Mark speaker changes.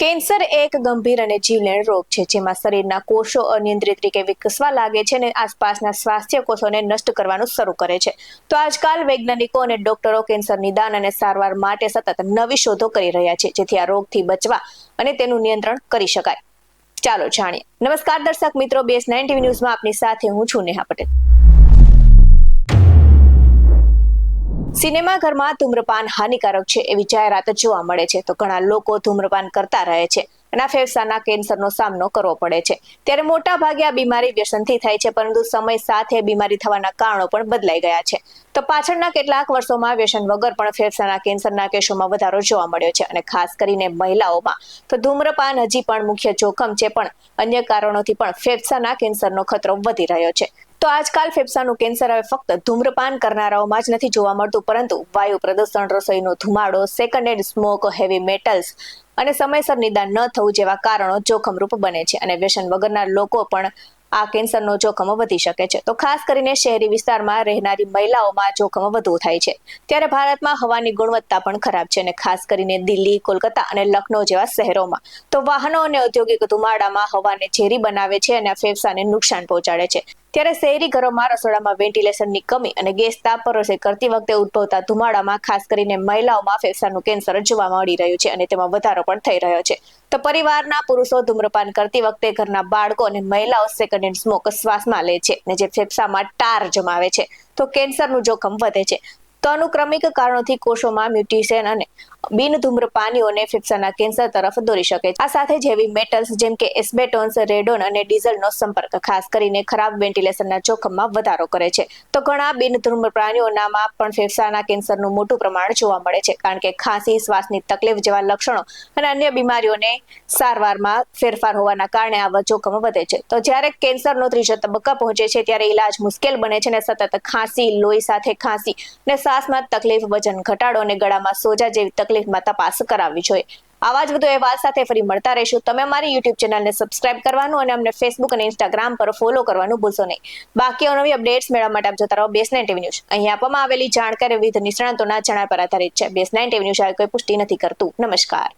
Speaker 1: Cancer એક ગંભીર અને જીવલેણ રોગ છે, જેમાં શરીરના કોષો અનિયંત્રિત રીતે વિકસવા લાગે છે અને આસપાસના સ્વાસ્થ્ય કોષોને નષ્ટ કરવાનું શરૂ કરે છે. તો આજકાલ વૈજ્ઞાનિકો અને ડોક્ટરો કેન્સર નિદાન અને સારવાર માટે સતત નવી શોધો કરી રહ્યા છે, જેથી આ રોગથી બચવા અને તેનું નિયંત્રણ કરી શકાય. ચાલો જાણીએ. નમસ્કાર દર્શક મિત્રો, બેસ નાઇન ટીવી ન્યૂઝમાં આપની સાથે હું છું નેહા પટેલ. સિનેમાઘરમાં ધૂમ્રપાન હાનિકારક છે એવી જાહેરાત જોવા મળે છે. તો ઘણા લોકો ધૂમ્રપાન કરતા રહે છે અને ફેફસાના કેન્સરનો સામનો કરવો પડે છે. ત્યારે મોટા ભાગે આ બીમારી વ્યસનથી થાય છે, પરંતુ સમય સાથે બીમારી થવાના કારણો પણ બદલાઈ ગયા છે. તો પાછળના કેટલાક વર્ષોમાં વ્યસન વગર પણ ફેફસાના કેન્સરના કેસોમાં વધારો જોવા મળ્યો છે અને ખાસ કરીને મહિલાઓમાં. તો ધૂમ્રપાન હજી પણ મુખ્ય જોખમ છે, પણ અન્ય કારણોથી પણ ફેફસાના કેન્સરનો ખતરો વધી રહ્યો છે. તો આજકાલ ફેફસાનું કેન્સર હવે ફક્ત ધૂમ્રપાન કરનારાઓમાં જ નથી જોવા મળતું, પરંતુ વાયુ પ્રદૂષણ, રસોઈનો ધુમાડો second hand smoke heavy metals અને સમયસર નિદાન ન થવું જેવા કારણો જોખમરૂપ બને છે અને વ્યસન વગરના લોકો પણ આ કેન્સરનો જોખમ વધી શકે છે. તો ખાસ કરીને શહેરી વિસ્તારમાં રહેનારી મહિલાઓમાં જોખમ વધુ થાય છે. ત્યારે ભારતમાં હવાની ગુણવત્તા પણ ખરાબ છે અને ખાસ કરીને દિલ્હી, કોલકાતા અને લખનૌ જેવા શહેરોમાં. તો વાહનો અને ઔદ્યોગિક ધુમાડામાં હવાને ઝેરી બનાવે છે અને ફેફસાને નુકસાન પહોંચાડે છે. ત્યારે શહેરી ઘરોમાં રસોડામાં વેન્ટિલેશનની કમી અને ગેસ તાપ પર કરતી વખતે ઉદ્ભવતા ધુમાડામાં ખાસ કરીને મહિલાઓમાં ફેફસાનું કેન્સર જોવા મળી રહ્યું છે અને તેમાં વધારો પણ થઈ રહ્યો છે. તો પરિવારના પુરુષો ધૂમ્રપાન કરતી વખતે ઘરના બાળકો અને મહિલાઓ સેકન્ડ હેન્ડ સ્મોક શ્વાસમાં લે છે અને જે ફેફસામાં ટાર જમાવે છે. તો કેન્સરનું જોખમ વધે છે. તો અનુક્રમિક કારણોથી કોષોમાં મ્યુટેશન અને બિન ધૂમ્રપાનીઓને ફેફસાના કેન્સર તરફ દોરી શકે છે. આ સાથે જ મેટલ્સ જેમ કે એસ્બેટોન્સ, રેડોન અને ડીઝલનો સંપર્ક ખાસ કરીને ખરાબ વેન્ટિલેશનના જોખમમાં વધારો કરે છે. તો ઘણા બિન ધૂમ્રપ્રાણીઓનામાં પણ ફેફસાના કેન્સરનું મોટું પ્રમાણ જોવા મળે છે, કારણ કે ખાંસી, શ્વાસની તકલીફ જેવા લક્ષણો અને અન્ય બીમારીઓને સારવારમાં ફેરફાર હોવાના કારણે આવા જોખમ વધે છે. તો જ્યારે કેન્સરનો ત્રીજો તબક્કા પહોંચે છે, ત્યારે ઇલાજ મુશ્કેલ બને છે અને સતત ખાંસી, લોહી સાથે ખાંસી અને શ્વાસમાં તકલીફ, વજન ઘટાડો અને ગળામાં સોજા જેવી તકલીફમાં તપાસ કરાવવી જોઈએ. આવા જ વધુ અહેવાલ સાથે ફરી મળતા રહીશું. તમે અમારી યુટ્યુબ ચેનલને સબસ્ક્રાઇબ કરવાનું અને અમને ફેસબુક અને ઇન્સ્ટાગ્રામ પર ફોલો કરવાનું ભૂલશો નહીં. બાકી નવી અપડેટ્સ મેળવવા માટે આપ જોતા રહો બેસ નાઇન ટીવી ન્યૂઝ. અહીં આપવામાં આવેલી જાણકારી વિવિધ નિષ્ણાતોના જણાવ્યા પર આધારિત છે. બેસ નાઇન ટીવી ન્યૂઝ આવી કોઈ પુષ્ટિ નથી કરતું. નમસ્કાર.